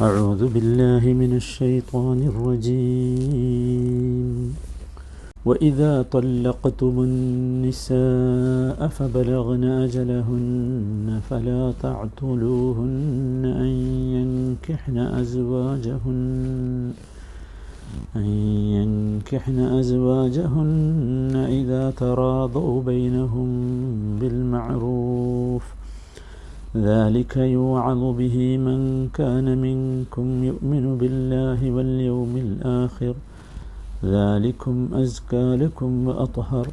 أعوذ بالله من الشيطان الرجيم. وإذا طلقتم النساء فبلغن أجلهن فلا تعتلوهن أن ينكحن أزواجهن أن ينكحن أزواجهن إذا تراضوا بينهم بالمعروف. ذلك يوعظ به من كان منكم يؤمن بالله واليوم الآخر ذلكم أزكى لكم وأطهر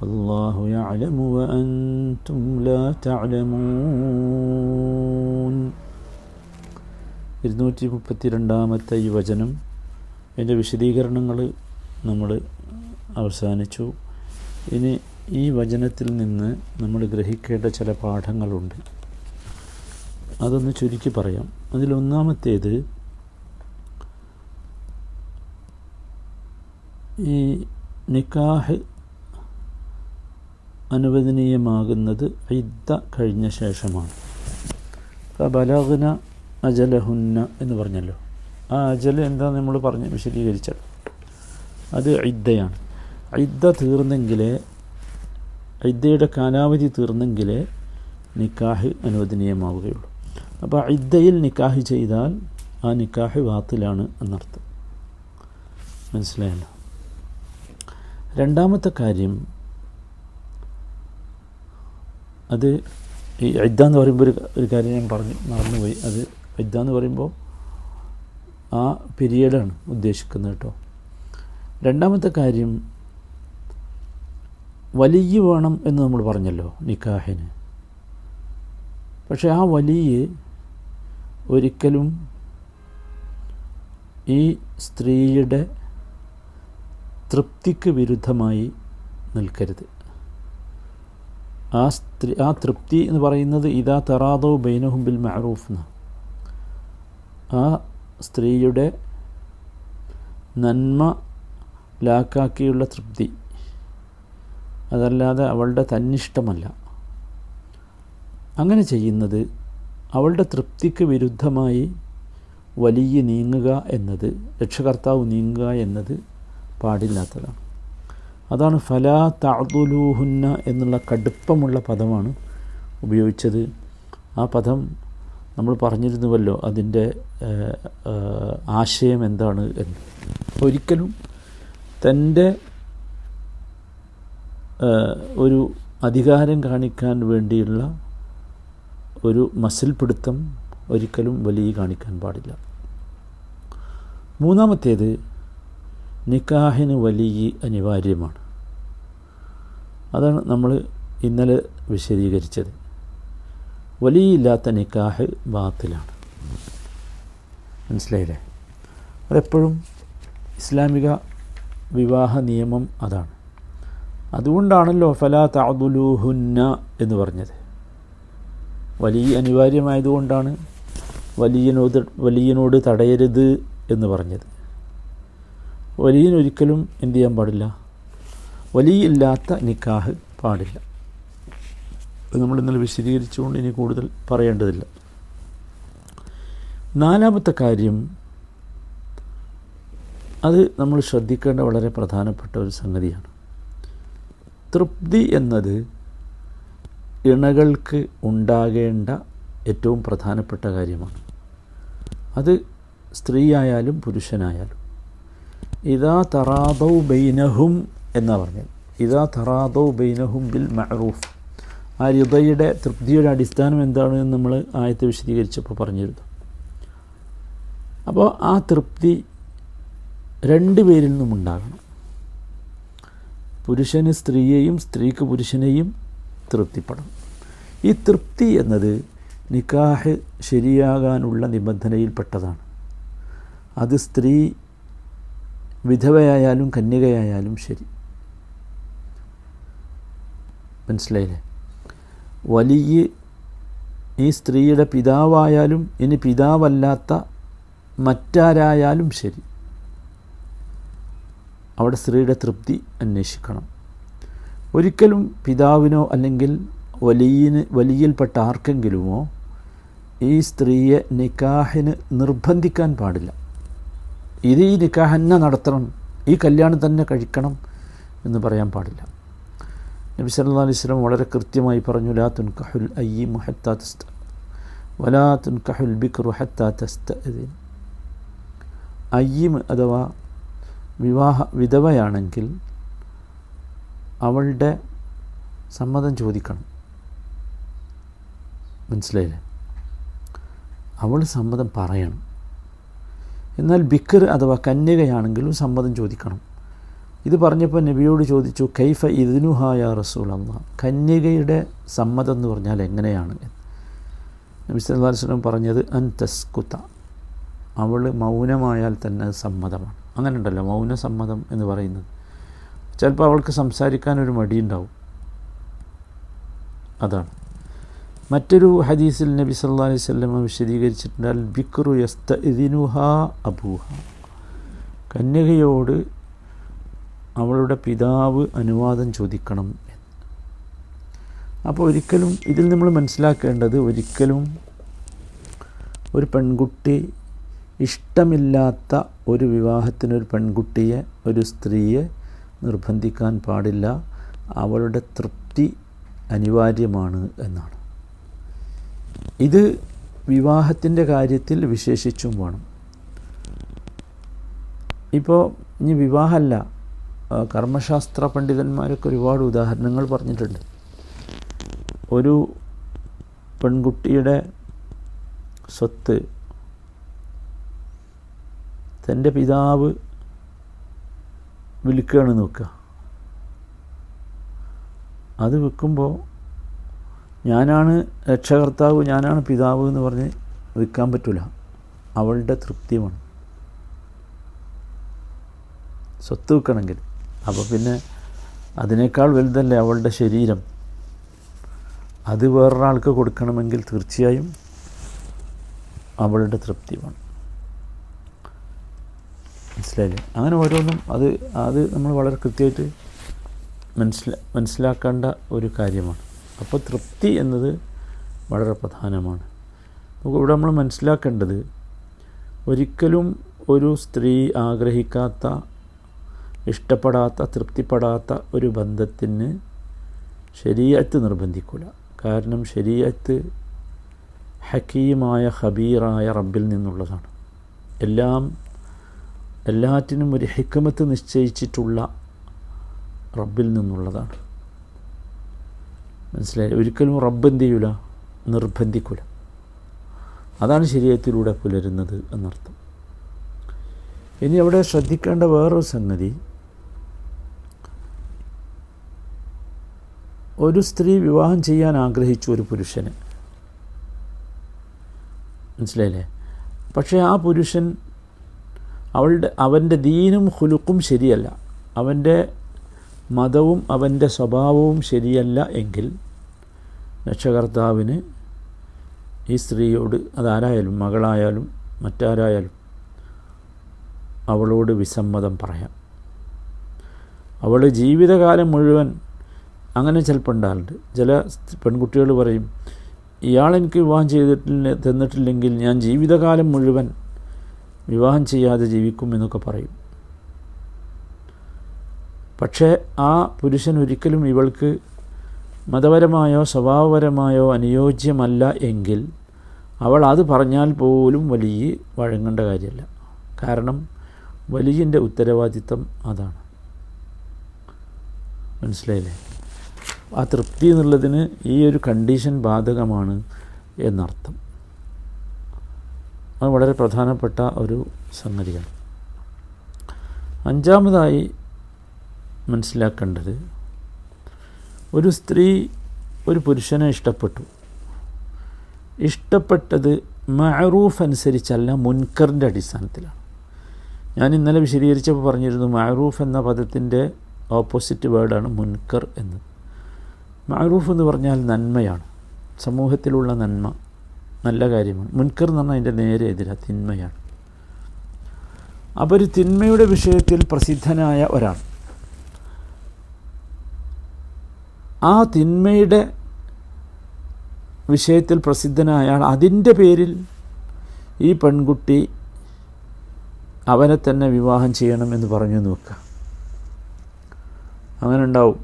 والله يعلم وأنتم لا تعلمون ഇരുന്നൂറ്റി മുപ്പത്തി രണ്ടാമത്തെ ഈ വചനം അതിൻ്റെ വിശദീകരണങ്ങൾ നമ്മൾ അവസാനിച്ചു ഇനി ഈ വചനത്തിൽ നിന്ന് നമ്മൾ ഗ്രഹിക്കേണ്ട ചില പാഠങ്ങളുണ്ട് അതൊന്ന് ചുരുക്കി പറയാം. അതിലൊന്നാമത്തേത് ഈ നിക്കാഹ് അനുവദനീയമാകുന്നത് ഇദ്ദ കഴിഞ്ഞ ശേഷമാണ്. ബലഹുന അജലഹുന്ന എന്ന് പറഞ്ഞല്ലോ. ആ അജൽ എന്താ നമ്മൾ പറഞ്ഞ് വിശദീകരിച്ചത്. അത് ഇദ്ദയാണ്. ഇദ്ദ തീർന്നെങ്കിലേ ഇദ്ദയുടെ കാലാവധി തീർന്നെങ്കിലേ നിക്കാഹ് അനുവദനീയമാവുകയുള്ളൂ. അപ്പോൾ ഇദ്ദയിൽ നിക്കാഹ് ചെയ്താൽ ആ നിക്കാഹ് വാത്തിലാണ് എന്നർത്ഥം. മനസ്സിലായല്ലോ? രണ്ടാമത്തെ കാര്യം അത് ഈ ഇദ്ദ എന്ന് പറയുമ്പോൾ ഒരു ഒരു കാര്യം ഞാൻ പറഞ്ഞു മറന്നുപോയി. അത് ഇദ്ദ എന്ന് പറയുമ്പോൾ ആ പീരീഡാണ് ഉദ്ദേശിക്കുന്നത് കേട്ടോ. രണ്ടാമത്തെ കാര്യം വലിയ വേണം എന്ന് നമ്മൾ പറഞ്ഞല്ലോ നിക്കാഹിന്. പക്ഷേ ആ വലിയ ഒരിക്കലും ഈ സ്ത്രീയുടെ തൃപ്തിക്ക് വിരുദ്ധമായി നിൽക്കരുത്. ആ സ്ത്രീ ആ തൃപ്തി എന്ന് പറയുന്നത് ഇതാ തറാദോ ബൈനഹും ബിൽ മഅറൂഫ് എന്ന് ആ സ്ത്രീയുടെ നന്മ ലാക്കാക്കിയുള്ള തൃപ്തി അതല്ലാതെ അവളുടെ തന്നിഷ്ടമല്ല. അങ്ങനെ ചെയ്യുന്നത് അവളുടെ തൃപ്തിക്ക് വിരുദ്ധമായി വലിയ നീങ്ങുക എന്നത് രക്ഷകർത്താവ് നീങ്ങുക എന്നത് പാടില്ലാത്തതാണ്. അതാണ് ഫലാ താതുലൂഹുന്ന എന്നുള്ള കടുപ്പമുള്ള പദമാണ് ഉപയോഗിച്ചത്. ആ പദം നമ്മൾ പറഞ്ഞിരുന്നുവല്ലോ അതിന്റെ ആശയം എന്താണ് എന്ന്. ഒരിക്കലും തന്റെ ഒരു അധികാരം കാണിക്കാൻ വേണ്ടിയുള്ള ഒരു മസിൽ പിടുത്തം ഒരിക്കലും വലിയ കാണിക്കാൻ പാടില്ല. മൂന്നാമത്തേത് നിക്കാഹിന് വലിയ അനിവാര്യമാണ്. അതാണ് നമ്മൾ ഇന്നലെ വിശദീകരിച്ചത്. വലിയില്ലാത്ത നിക്കാഹ് ബാത്തിലാണ്. മനസ്സിലായില്ലേ? അതെപ്പോഴും ഇസ്ലാമിക വിവാഹ നിയമം അതാണ്. അതുകൊണ്ടാണല്ലോ ഫലാ താദുലൂഹുന്ന എന്ന് പറഞ്ഞത്. വലിയ അനിവാര്യമായതുകൊണ്ടാണ് വലിയനോട് വലിയനോട് തടയരുത് എന്ന് പറഞ്ഞത്. വലിയനൊരിക്കലും എന്തു ചെയ്യാൻ പാടില്ല? വലിയില്ലാത്ത നിക്കാഹ് പാടില്ല. നമ്മൾ ഇന്നലെ വിശദീകരിച്ചുകൊണ്ട് ഇനി കൂടുതൽ പറയേണ്ടതില്ല. നാലാമത്തെ കാര്യം അത് നമ്മൾ ശ്രദ്ധിക്കേണ്ട വളരെ പ്രധാനപ്പെട്ട ഒരു സംഗതിയാണ്. തൃപ്തി എന്നത് ഇണകൾക്ക് ഉണ്ടാകേണ്ട ഏറ്റവും പ്രധാനപ്പെട്ട കാര്യമാണ്. അത് സ്ത്രീയായാലും പുരുഷനായാലും. ഇതാ തറാദൗ ബൈനഹും എന്നാ പറഞ്ഞത്. ഇതാ തറാദൗ ബൈനഹും ബിൽ മഅറൂഫ്. ആ രിതയുടെ തൃപ്തിയുടെ അടിസ്ഥാനം എന്താണ് എന്ന് നമ്മൾ ആയത്തെ വിശദീകരിച്ചപ്പോൾ പറഞ്ഞിരുന്നു. അപ്പോൾ ആ തൃപ്തി രണ്ട് പേരിൽ നിന്നും ഉണ്ടാകണം. പുരുഷന് സ്ത്രീയെയും സ്ത്രീക്ക് പുരുഷനെയും തൃപ്തിപ്പെടണം. ഈ തൃപ്തി എന്നത് നിക്കാഹ് ശരിയാകാനുള്ള നിബന്ധനയിൽപ്പെട്ടതാണ്. അത് സ്ത്രീ വിധവയായാലും കന്യകയായാലും ശരി. മനസ്സിലായില്ലേ? വലിയ ഈ സ്ത്രീയുടെ പിതാവായാലും ഇനി പിതാവല്ലാത്ത മറ്റാരായാലും ശരി. അവിടെ സ്ത്രീയുടെ തൃപ്തി അന്വേഷിക്കണം. ഒരിക്കലും പിതാവിനോ അല്ലെങ്കിൽ വലിയന് വലിയിൽപ്പെട്ട ആർക്കെങ്കിലുമോ ഈ സ്ത്രീയെ നിക്കാഹിന് നിർബന്ധിക്കാൻ പാടില്ല. ഇത് ഈ നിക്കാഹ് തന്നെ നടത്തണം ഈ കല്യാണം തന്നെ കഴിക്കണം എന്ന് പറയാൻ പാടില്ല. നബി സല്ലല്ലാഹു അലൈഹി വസല്ലം വളരെ കൃത്യമായി പറഞ്ഞു ലാ തുൻകഹുൽ അയ്യി മുഹത്താ തസ്ത വലാ തുൻകഹുൽ ബിക്റു ഹത്താ തസ്ത അയ്യിം അഥവാ വിവാഹ വിധവയാണെങ്കിൽ അവളുടെ സമ്മതം ചോദിക്കണം. മനസ്സിലായില്ലേ? അവൾ സമ്മതം പറയണം. എന്നാൽ ബിക്കർ അഥവാ കന്യകയാണെങ്കിലും സമ്മതം ചോദിക്കണം. ഇത് പറഞ്ഞപ്പോൾ നബിയോട് ചോദിച്ചു കൈഫ ഇതിനുഹായ റസൂൽ അള്ളാ കന്യകയുടെ സമ്മതം എന്ന് പറഞ്ഞാൽ എങ്ങനെയാണ്? നബി സല്ലല്ലാഹു അലൈഹി വസല്ലം പറഞ്ഞത് അൻ തസ്കുത്ത അവൾ മൗനമായാൽ തന്നെ സമ്മതമാണ്. അങ്ങനെ ഉണ്ടല്ലോ മൗന സമ്മതം എന്ന് പറയുന്നത്. ചിലപ്പോൾ അവൾക്ക് സംസാരിക്കാൻ ഒരു മടിയുണ്ടാവും. അതാണ്. മറ്റൊരു ഹദീസിൽ നബി സല്ലാ അലൈഹി വസല്ലം വിശദീകരിച്ചിട്ടുണ്ട് അൽ ബിക്റു യസ്തഇദിനുഹ അബൂഹ. കന്യകയോട് അവളുടെ പിതാവ് അനുവാദം ചോദിക്കണം എന്ന്. അപ്പോൾ ഒരിക്കലും ഇതിൽ നമ്മൾ മനസ്സിലാക്കേണ്ടത് ഒരിക്കലും ഒരു പെൺകുട്ടി ഇഷ്ടമില്ലാത്ത ഒരു വിവാഹത്തിന് ഒരു പെൺകുട്ടിയെ ഒരു സ്ത്രീയെ നിർബന്ധിക്കാൻ പാടില്ല. അവളുടെ തൃപ്തി അനിവാര്യമാണ് എന്നാണ്. ഇത് വിവാഹത്തിന്റെ കാര്യത്തിൽ വിശേഷിച്ചും വേണം. ഇപ്പോൾ ഇനി വിവാഹമല്ല. കർമ്മശാസ്ത്ര പണ്ഡിതന്മാരൊക്കെ ഒരുപാട് ഉദാഹരണങ്ങൾ പറഞ്ഞിട്ടുണ്ട്. ഒരു പെൺകുട്ടിയുടെ സ്വത്ത് തന്റെ പിതാവ് വിൽക്കുകയാണ് നോക്കുക. അത് വിൽക്കുമ്പോൾ ഞാനാണ് രക്ഷകർത്താവ് ഞാനാണ് പിതാവ് എന്ന് പറഞ്ഞ് നിൽക്കാൻ പറ്റില്ല അവളുടെ തൃപ്തിയുമാണ്. സ്വത്ത് വിൽക്കണമെങ്കിൽ അപ്പോൾ പിന്നെ അതിനേക്കാൾ വലുതല്ലേ അവളുടെ ശരീരം? അത് വേറൊരാൾക്ക് കൊടുക്കണമെങ്കിൽ തീർച്ചയായും അവളുടെ തൃപ്തി വേണം മനസ്സിലായില്ലേ? അങ്ങനെ ഓരോന്നും അത് അത് നമ്മൾ വളരെ കൃത്യമായിട്ട് മനസ്സിലാ മനസ്സിലാക്കേണ്ട ഒരു കാര്യമാണ്. അപ്പോൾ തൃപ്തി എന്നത് വളരെ പ്രധാനമാണ്. നമുക്ക് ഇവിടെ നമ്മൾ മനസ്സിലാക്കേണ്ടത് ഒരിക്കലും ഒരു സ്ത്രീ ആഗ്രഹിക്കാത്ത ഇഷ്ടപ്പെടാത്ത തൃപ്തിപ്പെടാത്ത ഒരു ബന്ധത്തിന് ശരീരത്ത് നിർബന്ധിക്കില്ല കാരണം ശരീരത്ത് ഹക്കീമായ ഹബീറായ റബ്ബിൽ നിന്നുള്ളതാണ്. എല്ലാം എല്ലാറ്റിനും ഒരു ഹിക്കമത്ത് നിശ്ചയിച്ചിട്ടുള്ള റബ്ബിൽ നിന്നുള്ളതാണ്. മനസ്സിലായി ഒരിക്കലും റബ്ബ് എന്ത് ചെയ്യൂല? നിർബന്ധിക്കൂല. അതാണ് ശരീരത്തിലൂടെ പുലരുന്നത് എന്നർത്ഥം. ഇനി അവിടെ ശ്രദ്ധിക്കേണ്ട വേറൊരു സംഗതി. ഒരു സ്ത്രീ വിവാഹം ചെയ്യാൻ ആഗ്രഹിച്ചു ഒരു പുരുഷന്. മനസ്സിലായില്ലേ? പക്ഷേ ആ പുരുഷൻ അവളുടെ അവന്റെ ദീനും ഹുലുക്കും ശരിയല്ല. അവന്റെ മതവും അവന്റെ സ്വഭാവവും ശരിയല്ല എങ്കിൽ രക്ഷകർത്താവിന് ഈ സ്ത്രീയോട് അതാരായാലും മകളായാലും മറ്റാരായാലും അവളോട് വിസമ്മതം പറയാം. അവൾ ജീവിതകാലം മുഴുവൻ അങ്ങനെ ചിലപ്പോൾ ഉണ്ടാകുന്നുണ്ട് ചില പെൺകുട്ടികൾ പറയും ഇയാളെനിക്ക് വിവാഹം ചെയ്തിട്ടില്ല തന്നിട്ടില്ലെങ്കിൽ ഞാൻ ജീവിതകാലം മുഴുവൻ വിവാഹം ചെയ്യാതെ ജീവിക്കും എന്നൊക്കെ പറയും. പക്ഷേ ആ പുരുഷൻ ഒരിക്കലും ഇവൾക്ക് മതപരമായോ സ്വഭാവപരമായോ അനുയോജ്യമല്ല എങ്കിൽ അവൾ അത് പറഞ്ഞാൽ പോലും വലിയ വഴങ്ങേണ്ട കാര്യമല്ല. കാരണം വലിയന്റെ ഉത്തരവാദിത്തം അതാണ്. മനസ്സിലായില്ലേ? ആ തൃപ്തി എന്നുള്ളതിന് ഈ ഒരു കണ്ടീഷൻ ബാധകമാണ് എന്നർത്ഥം. അത് വളരെ പ്രധാനപ്പെട്ട ഒരു സംഗതിയാണ്. അഞ്ചാമതായി മനസ്സിലാക്കേണ്ടത് ഒരു സ്ത്രീ ഒരു പുരുഷനെ ഇഷ്ടപ്പെട്ടു. ഇഷ്ടപ്പെട്ടത് മഅറൂഫ് അനുസരിച്ചല്ല മുൻകറിന്റെ അടിസ്ഥാനത്തിലാണ്. ഞാൻ ഇന്നലെ വിശദീകരിച്ചപ്പോൾ പറഞ്ഞിരുന്നു മഅറൂഫ് എന്ന പദത്തിന്റെ ഓപ്പോസിറ്റ് വേർഡാണ് മുൻകർ എന്ന്. മഅറൂഫ് എന്ന് പറഞ്ഞാൽ നന്മയാണ്. സമൂഹത്തിലുള്ള നന്മ നല്ല കാര്യമാണ്. മുൻകർ എന്ന് പറഞ്ഞാൽ അതിന്റെ നേരെ എതിരാ തിന്മയാണ്. അപ്പോൾ ഒരു തിന്മയുടെ വിഷയത്തിൽ പ്രസിദ്ധനായ ഒരാൾ ആ തിന്മയുടെ വിഷയത്തിൽ പ്രസിദ്ധനായ അതിന്റെ പേരിൽ ഈ പെൺകുട്ടി അവനെ തന്നെ വിവാഹം ചെയ്യണം എന്ന് പറഞ്ഞു നോക്കുക. അങ്ങനെ ഉണ്ടാവും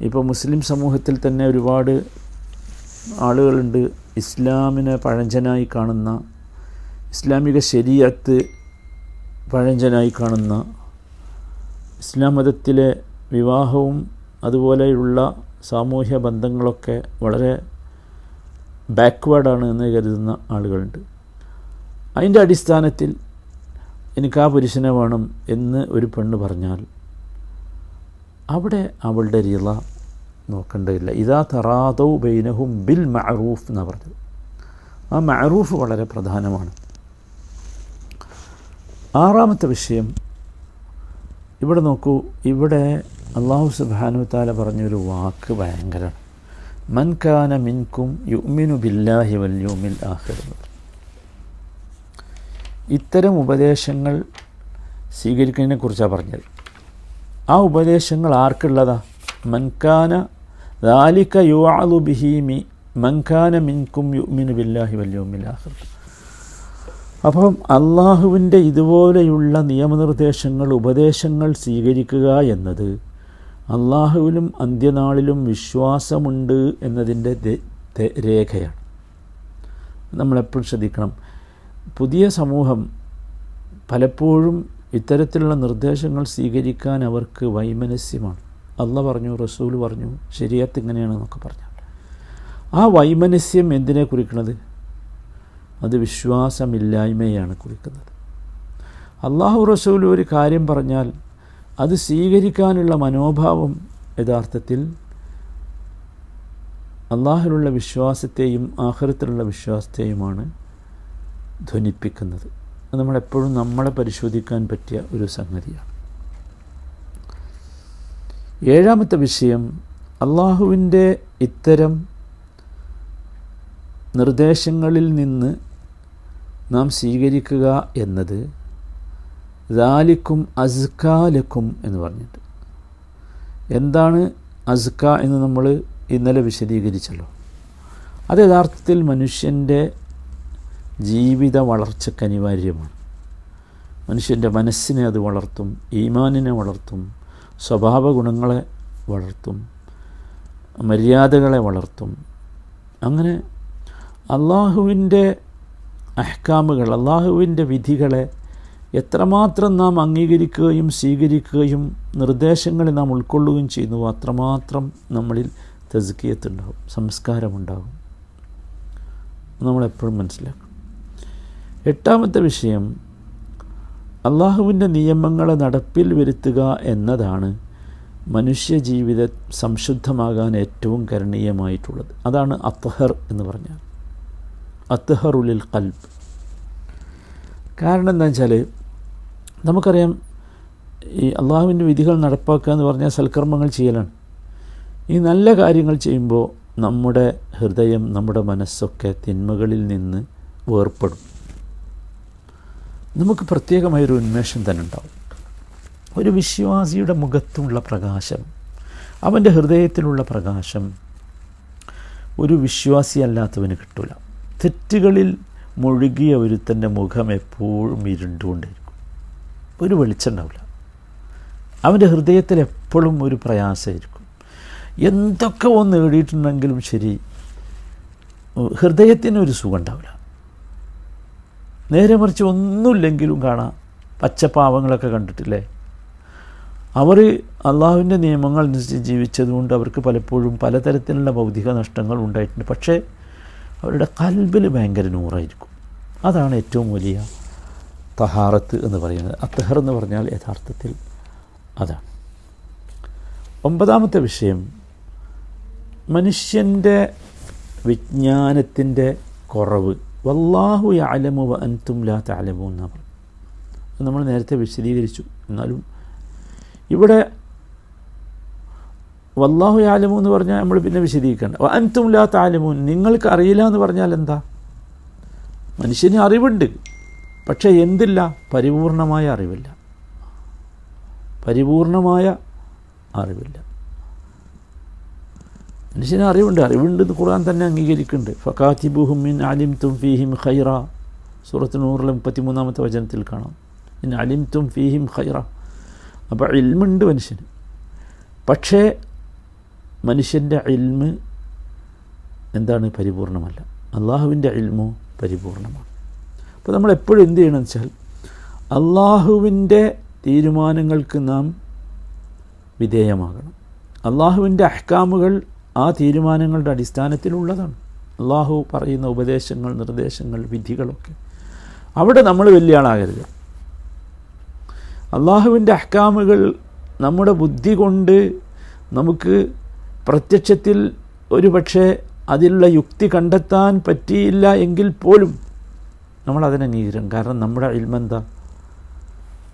ഇപ്പോൾ മുസ്ലിം സമൂഹത്തിൽ തന്നെ ഒരുപാട് ആളുകളുണ്ട് ഇസ്ലാമിനെ പഴഞ്ചനായി കാണുന്ന ഇസ്ലാമിക ശരീരത്ത് പഴഞ്ചനായി കാണുന്ന ഇസ്ലാം മതത്തിലെ വിവാഹവും അതുപോലെയുള്ള സാമൂഹ്യ ബന്ധങ്ങളൊക്കെ വളരെ ബാക്ക്വേർഡാണ് എന്ന് കരുതുന്ന ആളുകളുണ്ട്. അതിന്റെ അടിസ്ഥാനത്തിൽ എനിക്ക് ആ പുരുഷനെ വേണം എന്ന് ഒരു പെണ്ണ് പറഞ്ഞാൽ അവിടെ അവളുടെ രീത നോക്കേണ്ടതില്ല. ഇതാ തറാദൗ ബൈനഹും ബിൽ മഅറൂഫ് എന്നാണ് പറഞ്ഞത്. ആ മഅറൂഫ് വളരെ പ്രധാനമാണ്. ആറാമത്തെ വിഷയം ഇവിടെ നോക്കൂ ഇവിടെ അള്ളാഹു സുബാനു താല പറഞ്ഞൊരു വാക്ക് ഭയങ്കരമാണ് മൻകാന മിൻകും യുമിനു ബില്ലാഹി വല്യൂമിൽ ഇത്തരം ഉപദേശങ്ങൾ സ്വീകരിക്കുന്നതിനെ കുറിച്ചാണ് പറഞ്ഞത്. ആ ഉപദേശങ്ങൾ ആർക്കുള്ളതാ? മൻകാന ദാലിക യുആലു ബിഹി മി മൻകാന മിൻകും യുമിനു ബില്ലാഹി വല്യൂമിൽ ആഹിർ അപ്പം അള്ളാഹുവിന്റെ ഇതുപോലെയുള്ള നിയമനിർദ്ദേശങ്ങൾ ഉപദേശങ്ങൾ സ്വീകരിക്കുക എന്നത് അള്ളാഹുവിലും അന്ത്യനാളിലും വിശ്വാസമുണ്ട് എന്നതിന്റെ രേഖയാണ്. നമ്മളെപ്പോഴും ശ്രദ്ധിക്കണം. പുതിയ സമൂഹം പലപ്പോഴും ഇത്തരത്തിലുള്ള നിർദ്ദേശങ്ങൾ സ്വീകരിക്കാൻ അവർക്ക് വൈമനസ്യമാണ്. അല്ല പറഞ്ഞു റസൂൽ പറഞ്ഞു ശരിയത്ത് ഇങ്ങനെയാണെന്നൊക്കെ പറഞ്ഞു ആ വൈമനസ്യം എന്തിനെ കുറിക്കുന്നത് അത് വിശ്വാസമില്ലായ്മയാണ് കുറിക്കുന്നത്. അള്ളാഹു റസൂൽ ഒരു കാര്യം പറഞ്ഞാൽ അത് സ്വീകരിക്കാനുള്ള മനോഭാവം യഥാർത്ഥത്തിൽ അള്ളാഹിലുള്ള വിശ്വാസത്തെയും ആഹൃത്തിലുള്ള വിശ്വാസത്തെയുമാണ് ധ്വനിപ്പിക്കുന്നത്. അത് നമ്മളെപ്പോഴും നമ്മളെ പരിശോധിക്കാൻ പറ്റിയ ഒരു സംഗതിയാണ്. ഏഴാമത്തെ വിഷയം അള്ളാഹുവിന്റെ ഇത്തരം നിർദ്ദേശങ്ങളിൽ നിന്ന് നാം സ്വീകരിക്കുക എന്നത് ദാലിക്കും അസ്കാലക്കും എന്ന് പറഞ്ഞിട്ട്. എന്താണ് അസ്ക എന്ന് നമ്മൾ ഇന്നലെ വിശദീകരിച്ചല്ലോ. അത് യഥാർത്ഥത്തിൽ മനുഷ്യന്റെ ജീവിത വളർച്ചയ്ക്ക് അനിവാര്യമാണ്. മനുഷ്യന്റെ മനസ്സിനെ അത് വളർത്തും ഈമാനിനെ വളർത്തും സ്വഭാവ ഗുണങ്ങളെ വളർത്തും മര്യാദകളെ വളർത്തും. അങ്ങനെ അള്ളാഹുവിന്റെ അഹ്കാമുകൾ അള്ളാഹുവിന്റെ വിധികളെ എത്രമാത്രം നാം അംഗീകരിക്കുകയും സ്വീകരിക്കുകയും നിർദ്ദേശങ്ങളെ നാം ഉൾക്കൊള്ളുകയും ചെയ്യുന്നു അത്രമാത്രം നമ്മളിൽ തെസുക്കിയത്തുണ്ടാകും സംസ്കാരമുണ്ടാകും നമ്മളെപ്പോഴും മനസ്സിലാക്കും എട്ടാമത്തെ വിഷയം അള്ളാഹുവിന്റെ നിയമങ്ങളെ നടപ്പിൽ വരുത്തുക എന്നതാണ് മനുഷ്യ ജീവിത സംശുദ്ധമാകാൻ ഏറ്റവും കരണീയമായിട്ടുള്ളത്. അതാണ് അത്തഹർ എന്ന് പറഞ്ഞാൽ. അത്തഹറുലിൽ കൽബ് കാരണം എന്താ വെച്ചാൽ നമുക്കറിയാം ഈ അള്ളാഹുവിന്റെ വിധികൾ നടപ്പാക്കുക എന്ന് പറഞ്ഞാൽ സൽക്കർമ്മങ്ങൾ ചെയ്യലാണ്. ഈ നല്ല കാര്യങ്ങൾ ചെയ്യുമ്പോൾ നമ്മുടെ ഹൃദയം നമ്മുടെ മനസ്സൊക്കെ തിന്മകളിൽ നിന്ന് വേർപ്പെടും. നമുക്ക് പ്രത്യേകമായൊരു ഉന്മേഷം തന്നെ ഉണ്ടാവും. ഒരു വിശ്വാസിയുടെ മുഖത്തുള്ള പ്രകാശം അവന്റെ ഹൃദയത്തിലുള്ള പ്രകാശം ഒരു വിശ്വാസി വിശ്വാസിയല്ലാത്തവന് കിട്ടില്ല തെറ്റുകളിൽ മുഴുകിയ ഒരുത്തന്റെ മുഖം എപ്പോഴും ഇരുണ്ടുകൊണ്ടിരിക്കും. ഒരു വെളിച്ചമുണ്ടാവില്ല. അവന്റെ ഹൃദയത്തിൽ എപ്പോഴും ഒരു പ്രയാസമായിരിക്കും. എന്തൊക്കെ ഒന്ന് നേടിയിട്ടുണ്ടെങ്കിലും ശരി ഹൃദയത്തിന് ഒരു സുഖം ഉണ്ടാവില്ല നേരെ മറിച്ച് ഒന്നുമില്ലെങ്കിലും കാണാം. പച്ചപ്പാവങ്ങളൊക്കെ കണ്ടിട്ടില്ലേ? അവർ അള്ളാഹുവിന്റെ നിയമങ്ങൾ അനുസരിച്ച് ജീവിച്ചതുകൊണ്ട് അവർക്ക് പലപ്പോഴും പലതരത്തിലുള്ള ഭൗതിക നഷ്ടങ്ങൾ ഉണ്ടായിട്ടുണ്ട്. പക്ഷേ അവരുടെ കൽബിൽ ഭയങ്കര നൂറായിരിക്കും. അതാണ് ഏറ്റവും വലിയ തഹാറത്ത് എന്ന് പറയുന്നത്. അത്തഹർ എന്ന് പറഞ്ഞാൽ യഥാർത്ഥത്തിൽ അതാണ്. ഒമ്പതാമത്തെ വിഷയം മനുഷ്യന്റെ വിജ്ഞാനത്തിന്റെ കുറവ്. വല്ലാഹു അലമു വ അൻതും ലാ താലമു എന്നാണ് പറഞ്ഞത് നമ്മൾ നേരത്തെ വിശദീകരിച്ചു. എന്നാലും ഇവിടെ വല്ലാഹു ആലമു എന്ന് പറഞ്ഞാൽ നമ്മൾ പിന്നെ വിശദീകരിക്കേണ്ട. വ അൻതും ലാ താലമു നിങ്ങൾക്ക് അറിയില്ല എന്ന് പറഞ്ഞാൽ എന്താ? മനുഷ്യന് അറിവുണ്ട്. പക്ഷേ എന്തില്ല? പരിപൂർണമായ അറിവില്ല. പരിപൂർണമായ അറിവില്ല. മനുഷ്യന് അറിവുണ്ട്. അറിവുണ്ട് എന്ന് ഖുർആൻ തന്നെ അംഗീകരിക്കുന്നുണ്ട്. ഫക്കാത്തിബുഹും മിൻ അലിം തും ഫീഹിം ഖൈറ. സൂറത്ത് നൂറിലെ മുപ്പത്തിമൂന്നാമത്തെ വചനത്തിൽ കാണാം. ഇൻ അലിം തും ഫീഹിം ഖൈറ. അപ്പോൾ ഇൽമുണ്ട് മനുഷ്യന്. പക്ഷേ മനുഷ്യന്റെ ഇൽമ് എന്താണ്? പരിപൂർണമല്ല. അള്ളാഹുവിന്റെ ഇൽമോ പരിപൂർണമാണ്. അപ്പോൾ നമ്മൾ എപ്പോഴും എന്ത് ചെയ്യണമെന്ന് വെച്ചാൽ അള്ളാഹുവിന്റെ തീരുമാനങ്ങൾക്ക് നാം വിധേയമാകണം. അള്ളാഹുവിന്റെ അഹ്കാമുകൾ ആ തീരുമാനങ്ങളുടെ അടിസ്ഥാനത്തിലുള്ളതാണ്. അള്ളാഹു പറയുന്ന ഉപദേശങ്ങൾ നിർദ്ദേശങ്ങൾ വിധികളൊക്കെ. അവിടെ നമ്മൾ വലിയ ആളാകരുത്. അള്ളാഹുവിന്റെ അഹ്കാമുകൾ നമ്മുടെ ബുദ്ധി കൊണ്ട് നമുക്ക് പ്രത്യക്ഷത്തിൽ ഒരു പക്ഷേ അതിലുള്ള യുക്തി കണ്ടെത്താൻ പറ്റിയില്ല എങ്കിൽ പോലും നമ്മൾ അതിനെ അംഗീകരിക്കണം കാരണം നമ്മുടെ ഇൽമെന്താ?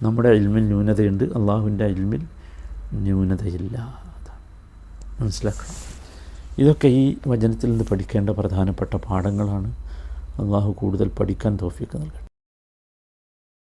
നമ്മുടെ ഇൽമിൽ ന്യൂനതയുണ്ട്. അള്ളാഹുവിന്റെ ഇൽമിൽ ന്യൂനതയില്ല. മനസ്സിലാക്കണം. ഇതൊക്കെ ഈ വചനത്തിൽ നിന്ന് പഠിക്കേണ്ട പ്രധാനപ്പെട്ട പാഠങ്ങളാണ്. അള്ളാഹു കൂടുതൽ പഠിക്കാൻ തോഫിക്ക് നൽകട്ടെ.